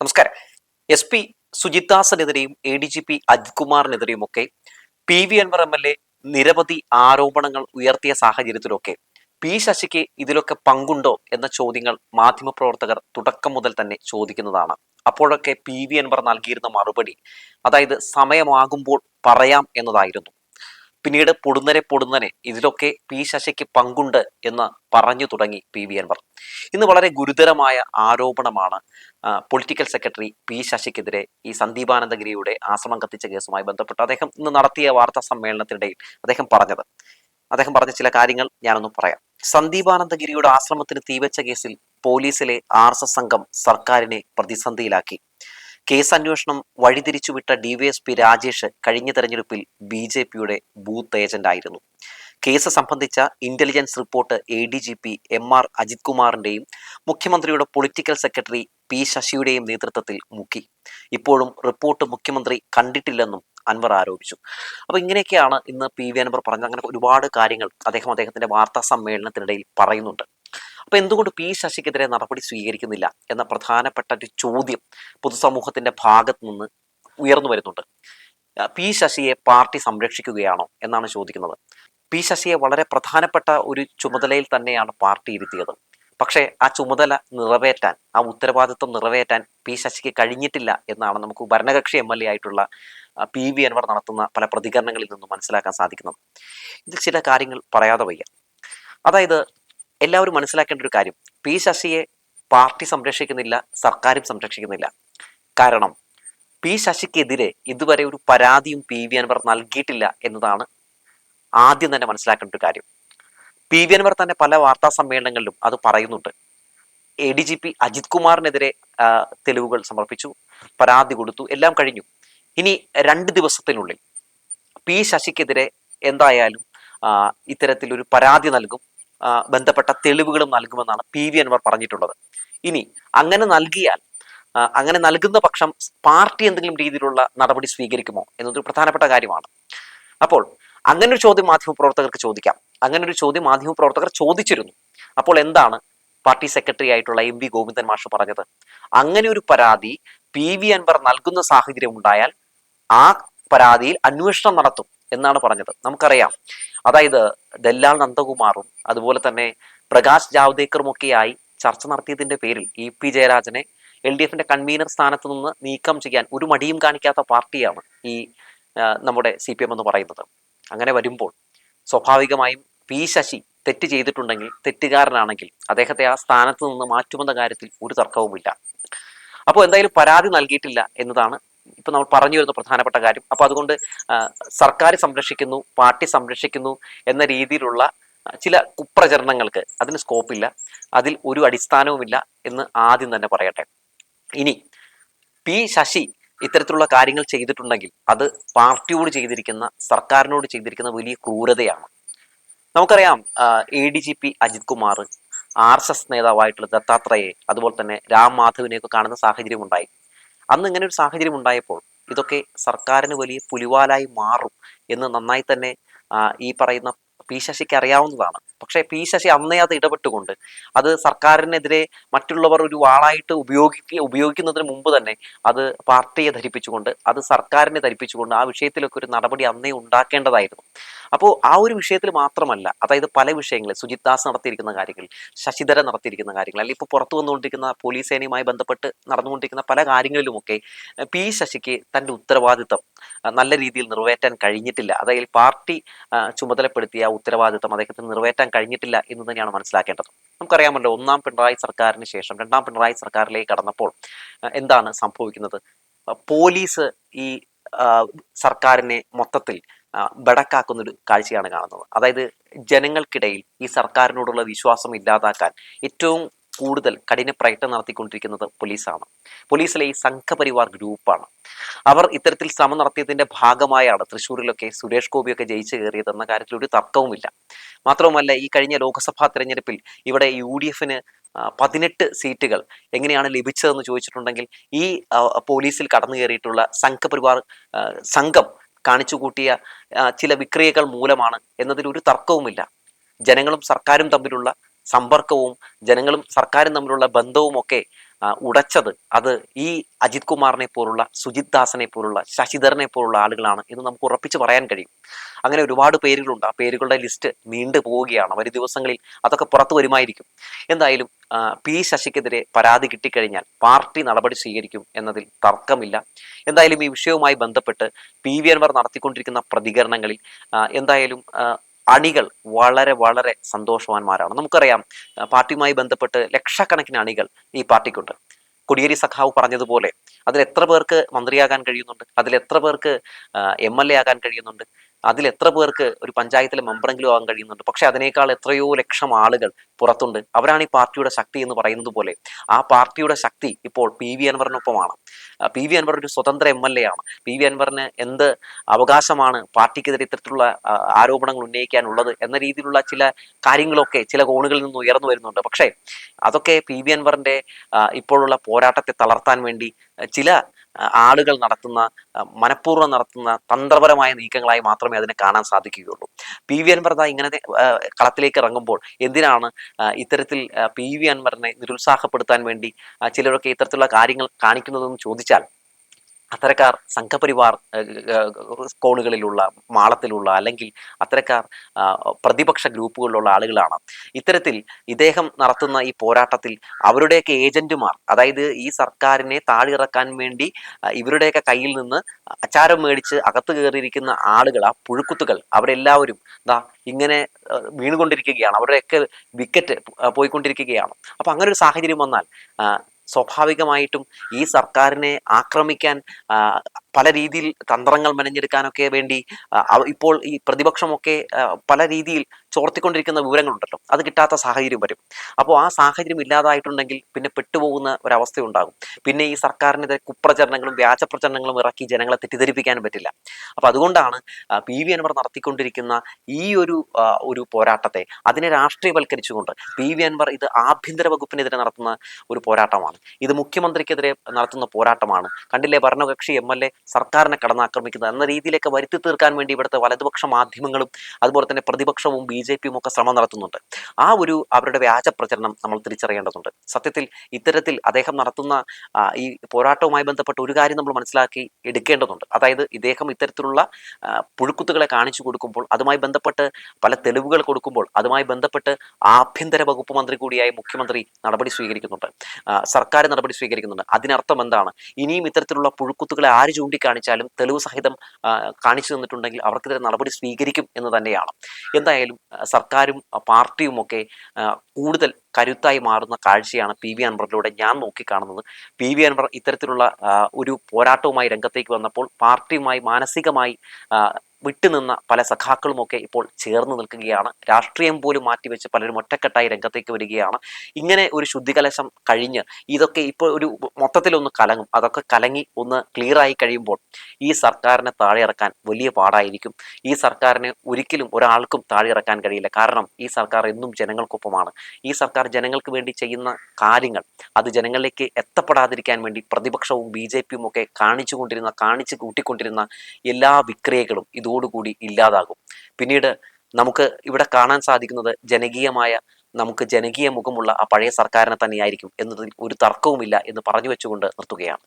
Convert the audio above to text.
നമസ്കാരം. S P സുജിത്ദാസനെതിരെയും A D G P Ajith കുമാറിനെതിരെയും ഒക്കെ P V Anvar M L A നിരവധി ആരോപണങ്ങൾ ഉയർത്തിയ സാഹചര്യത്തിലൊക്കെ പി ശശിക്ക് ഇതിലൊക്കെ പങ്കുണ്ടോ എന്ന ചോദ്യങ്ങൾ മാധ്യമപ്രവർത്തകർ തുടക്കം മുതൽ തന്നെ ചോദിക്കുന്നതാണ്. അപ്പോഴൊക്കെ പി വി അൻവർ നൽകിയിരുന്ന മറുപടി അതായത് സമയമാകുമ്പോൾ പറയാം എന്നതായിരുന്നു. പിന്നീട് പൊടുന്നനെ പൊടുന്നനെ ഇതിലൊക്കെ പി ശശിക്ക് പങ്കുണ്ട് എന്ന് പറഞ്ഞു തുടങ്ങി പി വി അൻവർ. ഇന്ന് വളരെ ഗുരുതരമായ ആരോപണമാണ് പൊളിറ്റിക്കൽ സെക്രട്ടറി പി ശശിക്കെതിരെ ഈ സന്ദീപാനന്ദഗിരിയുടെ ആശ്രമം കത്തിച്ച കേസുമായി ബന്ധപ്പെട്ട് അദ്ദേഹം ഇന്ന് നടത്തിയ വാർത്താ സമ്മേളനത്തിനിടയിൽ അദ്ദേഹം പറഞ്ഞത്. അദ്ദേഹം പറഞ്ഞ ചില കാര്യങ്ങൾ ഞാനൊന്ന് പറയാം. സന്ദീപാനന്ദഗിരിയുടെ ആശ്രമത്തിന് തീവച്ച കേസിൽ പോലീസിലെ ആർ സംഘം സർക്കാരിനെ പ്രതിസന്ധിയിലാക്കി. കേസ് അന്വേഷണം വഴിതിരിച്ചുവിട്ട ഡിവൈഎസ്പി രാജേഷ് കഴിഞ്ഞ തെരഞ്ഞെടുപ്പിൽ ബി ജെ പിയുടെ ബൂത്ത് ഏജന്റായിരുന്നു കേസ് സംബന്ധിച്ച intelligence report A D G P M R Ajith കുമാറിന്റെയും മുഖ്യമന്ത്രിയുടെ പൊളിറ്റിക്കൽ സെക്രട്ടറി പി ശശിയുടെയും നേതൃത്വത്തിൽ മുക്കി. ഇപ്പോഴും റിപ്പോർട്ട് മുഖ്യമന്ത്രി കണ്ടിട്ടില്ലെന്നും അൻവർ ആരോപിച്ചു. അപ്പോൾ ഇങ്ങനെയൊക്കെയാണ് ഇന്ന് പി വി അൻവർ പറഞ്ഞത് അങ്ങനെ ഒരുപാട് കാര്യങ്ങൾ അദ്ദേഹം അദ്ദേഹത്തിന്റെ വാർത്താ സമ്മേളനത്തിനിടയിൽ പറയുന്നുണ്ട്. അപ്പൊ എന്തുകൊണ്ട് പി ശശിക്കെതിരെ നടപടി സ്വീകരിക്കുന്നില്ല എന്ന പ്രധാനപ്പെട്ട ഒരു ചോദ്യം പൊതുസമൂഹത്തിന്റെ ഭാഗത്തു നിന്ന് ഉയർന്നു വരുന്നുണ്ട്. പി ശശിയെ പാർട്ടി സംരക്ഷിക്കുകയാണോ എന്നാണ് ചോദിക്കുന്നത്. പി ശശിയെ വളരെ പ്രധാനപ്പെട്ട ഒരു ചുമതലയിൽ തന്നെയാണ് പാർട്ടി ഇരുത്തിയത്. പക്ഷേ ആ ചുമതല നിറവേറ്റാൻ ആ ഉത്തരവാദിത്വം നിറവേറ്റാൻ പി ശശിക്ക് കഴിഞ്ഞിട്ടില്ല എന്നാണ് നമുക്ക് ഭരണകക്ഷി എം എൽ എ ആയിട്ടുള്ള പി വി അൻവർ നടത്തുന്ന പല പ്രതികരണങ്ങളിൽ നിന്നും മനസ്സിലാക്കാൻ സാധിക്കുന്നത്. ഇതിൽ ചില കാര്യങ്ങൾ പറയാതെ വയ്യ. അതായത് എല്ലാവരും മനസ്സിലാക്കേണ്ട ഒരു കാര്യം. പി ശശിയെ പാർട്ടി സംരക്ഷിക്കുന്നില്ല സർക്കാരും സംരക്ഷിക്കുന്നില്ല. കാരണം പി ശശിക്കെതിരെ ഇതുവരെ ഒരു പരാതിയും പി വി അൻവർ നൽകിയിട്ടില്ല എന്നതാണ് ആദ്യം തന്നെ മനസ്സിലാക്കേണ്ട ഒരു കാര്യം. പി വി അൻവർ തന്നെ പല വാർത്താ സമ്മേളനങ്ങളിലും അത് പറയുന്നുണ്ട്. A D G P Ajith കുമാറിനെതിരെ തെളിവുകൾ സമർപ്പിച്ചു പരാതി കൊടുത്തു എല്ലാം കഴിഞ്ഞു. ഇനി രണ്ട് ദിവസത്തിനുള്ളിൽ പി ശശിക്കെതിരെ എന്തായാലും ഇത്തരത്തിലൊരു പരാതി നൽകും. ബന്ധപ്പെട്ട തെളിവുകളും നൽകുമെന്നാണ് പി വി അൻവർ പറഞ്ഞിട്ടുള്ളത്. ഇനി അങ്ങനെ നൽകിയാൽ അങ്ങനെ നൽകുന്ന പക്ഷം പാർട്ടി എന്തെങ്കിലും രീതിയിലുള്ള നടപടി സ്വീകരിക്കുമോ എന്നതൊരു പ്രധാനപ്പെട്ട കാര്യമാണ്. അപ്പോൾ അങ്ങനെ ഒരു ചോദ്യം മാധ്യമപ്രവർത്തകർക്ക് ചോദിക്കാം. അങ്ങനെ ഒരു ചോദ്യം മാധ്യമപ്രവർത്തകർ ചോദിച്ചിരുന്നു. അപ്പോൾ എന്താണ് പാർട്ടി സെക്രട്ടറി ആയിട്ടുള്ള എം വി ഗോവിന്ദൻ മാഷ് പറഞ്ഞത്? അങ്ങനെ ഒരു പരാതി പി വി അൻവർ നൽകുന്ന സാഹചര്യം ഉണ്ടായാൽ ആ പരാതിയിൽ അന്വേഷണം നടത്തും. എന്നാണ് പറഞ്ഞത്. നമുക്കറിയാം. അതായത് ദല്ലാൽ നന്ദകുമാറും അതുപോലെ തന്നെ പ്രകാശ് ജാവ്ദേക്കറും ഒക്കെയായി ചർച്ച നടത്തിയതിന്റെ പേരിൽ ഇ പി ജയരാജനെ എൽ ഡി എഫിന്റെ കൺവീനർ സ്ഥാനത്ത് നിന്ന് നീക്കം ചെയ്യാൻ ഒരു മടിയും കാണിക്കാത്ത പാർട്ടിയാണ് ഈ നമ്മുടെ സി പി എം എന്ന് പറയുന്നത്. അങ്ങനെ വരുമ്പോൾ സ്വാഭാവികമായും പി ശശി തെറ്റ് ചെയ്തിട്ടുണ്ടെങ്കിൽ തെറ്റുകാരനാണെങ്കിൽ അദ്ദേഹത്തെ ആ സ്ഥാനത്ത് നിന്ന് മാറ്റുമെന്ന കാര്യത്തിൽ ഒരു തർക്കവുമില്ല. അപ്പോൾ എന്തായാലും പരാതി നൽകിയിട്ടില്ല എന്നതാണ് ഇപ്പൊ നമ്മൾ പറഞ്ഞു വരുന്ന പ്രധാനപ്പെട്ട കാര്യം. അപ്പോൾ അതുകൊണ്ട് സർക്കാർ സംരക്ഷിക്കുന്നു പാർട്ടി സംരക്ഷിക്കുന്നു എന്ന രീതിയിലുള്ള ചില കുപ്രചരണങ്ങൾക്ക് അതിന് സ്കോപ്പില്ല അതിൽ ഒരു അടിസ്ഥാനവുമില്ല എന്ന് ആദ്യം തന്നെ പറയട്ടെ. ഇനി പി ശശി ഇത്തരത്തിലുള്ള കാര്യങ്ങൾ ചെയ്തിട്ടുണ്ടെങ്കിൽ അത് പാർട്ടിയോട് ചെയ്തിരിക്കുന്ന സർക്കാരിനോട് ചെയ്തിരിക്കുന്ന വലിയ ക്രൂരതയാണ്. നമുക്കറിയാം A D G P Ajith Kumar R S S നേതാവായിട്ടുള്ള ദത്താത്രയെ അതുപോലെ തന്നെ രാം മാധവിനെയൊക്കെ കാണുന്ന സാഹചര്യം ഉണ്ടായി അന്ന് ഇങ്ങനെ ഒരു സാഹചര്യം ഉണ്ടായപ്പോൾ ഇതൊക്കെ സർക്കാരിന് വലിയ പുലിവാലായി മാറും എന്ന് നന്നായി തന്നെ ഈ പറയുന്ന പി ശശിക്ക് അറിയാവുന്നതാണ്. പക്ഷേ പി ശശി അന്നേ അത് ഇടപെട്ടുകൊണ്ട് അത് സർക്കാരിനെതിരെ മറ്റുള്ളവർ ഒരു വാളായിട്ട് ഉപയോഗിക്ക ഉപയോഗിക്കുന്നതിന് മുമ്പ് തന്നെ അത് പാർട്ടിയെ ധരിപ്പിച്ചുകൊണ്ട് അത് സർക്കാരിനെ ധരിപ്പിച്ചുകൊണ്ട് ആ വിഷയത്തിലൊക്കെ ഒരു നടപടി അന്നേ ഉണ്ടാക്കേണ്ടതായിരുന്നു. അപ്പോൾ ആ ഒരു വിഷയത്തിൽ മാത്രമല്ല അതായത് പല വിഷയങ്ങളിൽ സുജിത് ദാസ് നടത്തിയിരിക്കുന്ന കാര്യങ്ങൾ ശശിധരൻ നടത്തിയിരിക്കുന്ന കാര്യങ്ങൾ അല്ലെങ്കിൽ ഇപ്പോൾ പുറത്തു വന്നുകൊണ്ടിരിക്കുന്ന പോലീസ് സേനയുമായി ബന്ധപ്പെട്ട് നടന്നുകൊണ്ടിരിക്കുന്ന പല കാര്യങ്ങളിലുമൊക്കെ പി ശശിക്ക് തന്റെ ഉത്തരവാദിത്തം നല്ല രീതിയിൽ നിറവേറ്റാൻ കഴിഞ്ഞിട്ടില്ല. അതായത് പാർട്ടി ചുമതലപ്പെടുത്തിയ ഉത്തരവാദിത്തം അദ്ദേഹത്തിന് നിറവേറ്റാൻ കഴിഞ്ഞിട്ടില്ല എന്ന് തന്നെയാണ് മനസ്സിലാക്കേണ്ടത്. നമുക്കറിയാമല്ലോ ഒന്നാം പിണറായി സർക്കാരിന് ശേഷം രണ്ടാം പിണറായി സർക്കാരിലേക്ക് കടന്നപ്പോൾ എന്താണ് സംഭവിക്കുന്നത്? പോലീസ് ഈ സർക്കാരിനെ മൊത്തത്തിൽ ബടക്കാക്കുന്ന ഒരു കാഴ്ചയാണ് കാണുന്നത്. അതായത് ജനങ്ങൾക്കിടയിൽ ഈ സർക്കാരിനോടുള്ള വിശ്വാസം ഇല്ലാതാക്കാൻ ഏറ്റവും കൂടുതൽ കഠിന പ്രയത്നം നടത്തിക്കൊണ്ടിരിക്കുന്നത് പോലീസാണ്. പോലീസിലെ ഈ സംഘപരിവാർ ഗ്രൂപ്പാണ്. അവർ ഇത്തരത്തിൽ ശ്രമം നടത്തിയതിന്റെ ഭാഗമായാണ് തൃശ്ശൂരിലൊക്കെ സുരേഷ് ഗോപിയൊക്കെ ജയിച്ചു കയറിയത് എന്ന കാര്യത്തിൽ ഒരു തർക്കവുമില്ല. മാത്രവുമല്ല ഈ കഴിഞ്ഞ ലോക്സഭാ തെരഞ്ഞെടുപ്പിൽ ഇവിടെ യു ഡി എഫിന് പതിനെട്ട് സീറ്റുകൾ എങ്ങനെയാണ് ലഭിച്ചതെന്ന് ചോദിച്ചിട്ടുണ്ടെങ്കിൽ ഈ പോലീസിൽ കടന്നു കയറിയിട്ടുള്ള സംഘപരിവാർ സംഘം കാണിച്ചു കൂട്ടിയ ചില വിക്രിയകൾ മൂലമാണ് എന്നതിൽ ഒരു തർക്കവുമില്ല. ജനങ്ങളും സർക്കാരും തമ്മിലുള്ള സമ്പർക്കവും ജനങ്ങളും സർക്കാരും തമ്മിലുള്ള ബന്ധവും ഒക്കെ ഉടച്ചത് അത് ഈ അജിത് കുമാറിനെ പോലുള്ള സുജിത് ദാസിനെ പോലുള്ള ശശിധരനെ പോലുള്ള ആളുകളാണ് എന്ന് നമുക്ക് ഉറപ്പിച്ച് പറയാൻ കഴിയും. അങ്ങനെ ഒരുപാട് പേരുകളുണ്ട്. ആ പേരുകളുടെ ലിസ്റ്റ് നീണ്ടു പോവുകയാണ്. വരും ദിവസങ്ങളിൽ അതൊക്കെ പുറത്തു വരുമായിരിക്കും. എന്തായാലും പി ശശിക്കെതിരെ പരാതി കിട്ടിക്കഴിഞ്ഞാൽ പാർട്ടി നടപടി സ്വീകരിക്കും എന്നതിൽ തർക്കമില്ല. എന്തായാലും ഈ വിഷയവുമായി ബന്ധപ്പെട്ട് പി വി അൻവർ നടത്തിക്കൊണ്ടിരിക്കുന്ന പ്രതികരണങ്ങളിൽ എന്തായാലും അണികൾ വളരെ വളരെ സന്തോഷവാന്മാരാണ്. നമുക്കറിയാം പാർട്ടിയുമായി ബന്ധപ്പെട്ട് ലക്ഷക്കണക്കിന് അണികൾ ഈ പാർട്ടിക്കുണ്ട്. കുടിയേരി സഖാവ് പറഞ്ഞതുപോലെ അതിൽ എത്ര പേർക്ക് മന്ത്രിയാകാൻ കഴിയുന്നുണ്ട്? അതിൽ എത്ര പേർക്ക് എം എൽ എ ആകാൻ കഴിയുന്നുണ്ട്? അതിൽ എത്ര പേർക്ക് ഒരു പഞ്ചായത്തിലെ മെമ്പറെങ്കിലും ആകാൻ കഴിയുന്നുണ്ട്. പക്ഷെ അതിനേക്കാൾ എത്രയോ ലക്ഷം ആളുകൾ പുറത്തുണ്ട്. അവരാണ് ഈ പാർട്ടിയുടെ ശക്തി എന്ന് പറയുന്നത് പോലെ. ആ പാർട്ടിയുടെ ശക്തി ഇപ്പോൾ പി വി അൻവറിനൊപ്പമാണ്. പി വി അൻവർ ഒരു സ്വതന്ത്ര എം എൽ എ ആണ്. പി വി അൻവറിന് എന്ത് അവകാശമാണ് പാർട്ടിക്കെതിരെ ഇത്തരത്തിലുള്ള ആരോപണങ്ങൾ ഉന്നയിക്കാനുള്ളത് എന്ന രീതിയിലുള്ള ചില കാര്യങ്ങളൊക്കെ ചില കോണുകളിൽ നിന്ന് ഉയർന്നു വരുന്നുണ്ട്. പക്ഷേ അതൊക്കെ പി വി അൻവറിന്റെ ഇപ്പോഴുള്ള പോരാട്ടത്തെ തളർത്താൻ വേണ്ടി ചില ആളുകൾ നടത്തുന്ന മനഃപൂർവം നടത്തുന്ന തന്ത്രപരമായ നീക്കങ്ങളായി മാത്രമേ അതിനെ കാണാൻ സാധിക്കുകയുള്ളൂ. പി വി അൻവർ ദാ ഇങ്ങനെ കളത്തിലേക്ക് ഇറങ്ങുമ്പോൾ എന്തിനാണ് ഇത്തരത്തിൽ പി വി അൻവറിനെ നിരുത്സാഹപ്പെടുത്താൻ വേണ്ടി ചിലരൊക്കെ ഇത്തരത്തിലുള്ള കാര്യങ്ങൾ കാണിക്കുന്നതെന്ന് ചോദിച്ചാൽ അത്തരക്കാർ സംഘപരിവാർ കോണുകളിലുള്ള മാളത്തിലുള്ള അല്ലെങ്കിൽ അത്തരക്കാർ പ്രതിപക്ഷ ഗ്രൂപ്പുകളിലുള്ള ആളുകളാണ്. ഇത്തരത്തിൽ ഇദ്ദേഹം നടത്തുന്ന ഈ പോരാട്ടത്തിൽ അവരുടെയൊക്കെ ഏജന്റുമാർ അതായത് ഈ സർക്കാരിനെ താഴിറക്കാൻ വേണ്ടി ഇവരുടെയൊക്കെ കയ്യിൽ നിന്ന് അച്ചാരം മേടിച്ച് അകത്ത് കയറിയിരിക്കുന്ന ആളുകൾ ആ പുഴുക്കുത്തുകൾ അവരെല്ലാവരും ദാ ഇങ്ങനെ വീണുകൊണ്ടിരിക്കുകയാണ്. അവരുടെയൊക്കെ വിക്കറ്റ് പോയിക്കൊണ്ടിരിക്കുകയാണ്. അപ്പൊ അങ്ങനെ ഒരു സാഹചര്യം വന്നാൽ സ്വാഭാവികമായിട്ടും ഈ സർക്കാരിനെ ആക്രമിക്കാൻ പല രീതിയിൽ തന്ത്രങ്ങൾ മെനഞ്ഞെടുക്കാനൊക്കെ വേണ്ടി ഇപ്പോൾ ഈ പ്രതിപക്ഷമൊക്കെ പല രീതിയിൽ ചോർത്തിക്കൊണ്ടിരിക്കുന്ന വിവരങ്ങളുണ്ടല്ലോ. അത് കിട്ടാത്ത സാഹചര്യം വരും. അപ്പോൾ ആ സാഹചര്യം ഇല്ലാതായിട്ടുണ്ടെങ്കിൽ പിന്നെ പെട്ടുപോകുന്ന ഒരവസ്ഥ ഉണ്ടാകും പിന്നെ ഈ സർക്കാരിനെതിരെ കുപ്രചരണങ്ങളും വ്യാജ പ്രചരണങ്ങളും ഇറക്കി ജനങ്ങളെ തെറ്റിദ്ധരിപ്പിക്കാനും പറ്റില്ല. അപ്പോൾ അതുകൊണ്ടാണ് പി വി അൻവർ നടത്തിക്കൊണ്ടിരിക്കുന്ന ഈ ഒരു ഒരു പോരാട്ടത്തെ അതിനെ രാഷ്ട്രീയവൽക്കരിച്ചുകൊണ്ട് പി വി അൻവർ ഇത് ആഭ്യന്തര വകുപ്പിനെതിരെ നടത്തുന്ന ഒരു പോരാട്ടമാണ്. ഇത് മുഖ്യമന്ത്രിക്കെതിരെ നടത്തുന്ന പോരാട്ടമാണ്. കണ്ടില്ലേ ഭരണകക്ഷി എം എൽ എ സർക്കാരിനെ കടന്നാക്രമിക്കുന്നത് എന്ന രീതിയിലേക്ക് വരുത്തി തീർക്കാൻ വേണ്ടി ഇവിടുത്തെ വലതുപക്ഷ മാധ്യമങ്ങളും അതുപോലെ തന്നെ പ്രതിപക്ഷവും ബി ജെ പിയും ഒക്കെ ശ്രമം നടത്തുന്നുണ്ട്. ആ ഒരു അവരുടെ വ്യാജ പ്രചരണം നമ്മൾ തിരിച്ചറിയേണ്ടതുണ്ട്. സത്യത്തിൽ ഇത്തരത്തിൽ അദ്ദേഹം നടത്തുന്ന ഈ പോരാട്ടവുമായി ബന്ധപ്പെട്ട ഒരു കാര്യം നമ്മൾ മനസ്സിലാക്കി എടുക്കേണ്ടതുണ്ട്. അതായത് ഇദ്ദേഹം ഇത്തരത്തിലുള്ള പുഴുക്കുത്തുകളെ കാണിച്ചു കൊടുക്കുമ്പോൾ അതുമായി ബന്ധപ്പെട്ട് പല തെളിവുകൾ കൊടുക്കുമ്പോൾ അതുമായി ബന്ധപ്പെട്ട് ആഭ്യന്തര വകുപ്പ് മന്ത്രി കൂടിയായ മുഖ്യമന്ത്രി നടപടി സ്വീകരിക്കുന്നുണ്ട്. സർക്കാർ നടപടി സ്വീകരിക്കുന്നുണ്ട്. അതിനർത്ഥം എന്താണ്? ഇനിയും ഇത്തരത്തിലുള്ള പുഴുക്കുത്തുകളെ ആര് ചൂണ്ടിക്കാണിച്ചാലും തെളിവ് സഹിതം കാണിച്ചു തന്നിട്ടുണ്ടെങ്കിൽ അവർക്കെതിരെ നടപടി സ്വീകരിക്കും എന്ന് തന്നെയാണ്. എന്തായാലും സർക്കാരും ആ, പാർട്ടിയും ഒക്കെ ആ, കൂടുതൽ കരുത്തായി മാറുന്ന കാഴ്ചയാണ് പി വി അൻവറിലൂടെ ഞാൻ നോക്കിക്കാണുന്നത്. പി വി അൻവർ ഇത്തരത്തിലുള്ള ഒരു പോരാട്ടവുമായി രംഗത്തേക്ക് വന്നപ്പോൾ പാർട്ടിയുമായി മാനസികമായി വിട്ടുനിന്ന പല സഖാക്കളുമൊക്കെ ഇപ്പോൾ ചേർന്ന് നിൽക്കുകയാണ്. രാഷ്ട്രീയം പോലും മാറ്റിവെച്ച് പലരും ഒറ്റക്കെട്ടായി രംഗത്തേക്ക് വരികയാണ്. ഇങ്ങനെ ഒരു ശുദ്ധികലശം കഴിഞ്ഞ് ഇതൊക്കെ ഇപ്പോൾ ഒരു മൊത്തത്തിലൊന്ന് കലങ്ങും. അതൊക്കെ കലങ്ങി ഒന്ന് ക്ലിയർ ആയി കഴിയുമ്പോൾ ഈ സർക്കാരിനെ താഴെ ഇറക്കാൻ വലിയ പാടായിരിക്കും. ഈ സർക്കാരിനെ ഒരിക്കലും ഒരാൾക്കും താഴെ ഇറക്കാൻ കഴിയില്ല. കാരണം ഈ സർക്കാർ എന്നും ജനങ്ങൾക്കൊപ്പമാണ്. ഈ സർക്കാർ ജനങ്ങൾക്ക് വേണ്ടി ചെയ്യുന്ന കാര്യങ്ങൾ. അത് ജനങ്ങളിലേക്ക് എത്തപ്പെടാതിരിക്കാൻ വേണ്ടി പ്രതിപക്ഷവും ബി ജെ പിയും ഒക്കെ കാണിച്ചു കൊണ്ടിരുന്ന കാണിച്ചു കൂട്ടിക്കൊണ്ടിരുന്ന എല്ലാ വിക്രിയകളും ഇതോടുകൂടി ഇല്ലാതാകും. പിന്നീട് നമുക്ക് ഇവിടെ കാണാൻ സാധിക്കുന്നത് ജനകീയമായ നമുക്ക് ജനകീയ മുഖമുള്ള ആ പഴയ സർക്കാരിനെ തന്നെയായിരിക്കും എന്നതിൽ ഒരു തർക്കവുമില്ല എന്ന് പറഞ്ഞു വെച്ചുകൊണ്ട് നിർത്തുകയാണ്.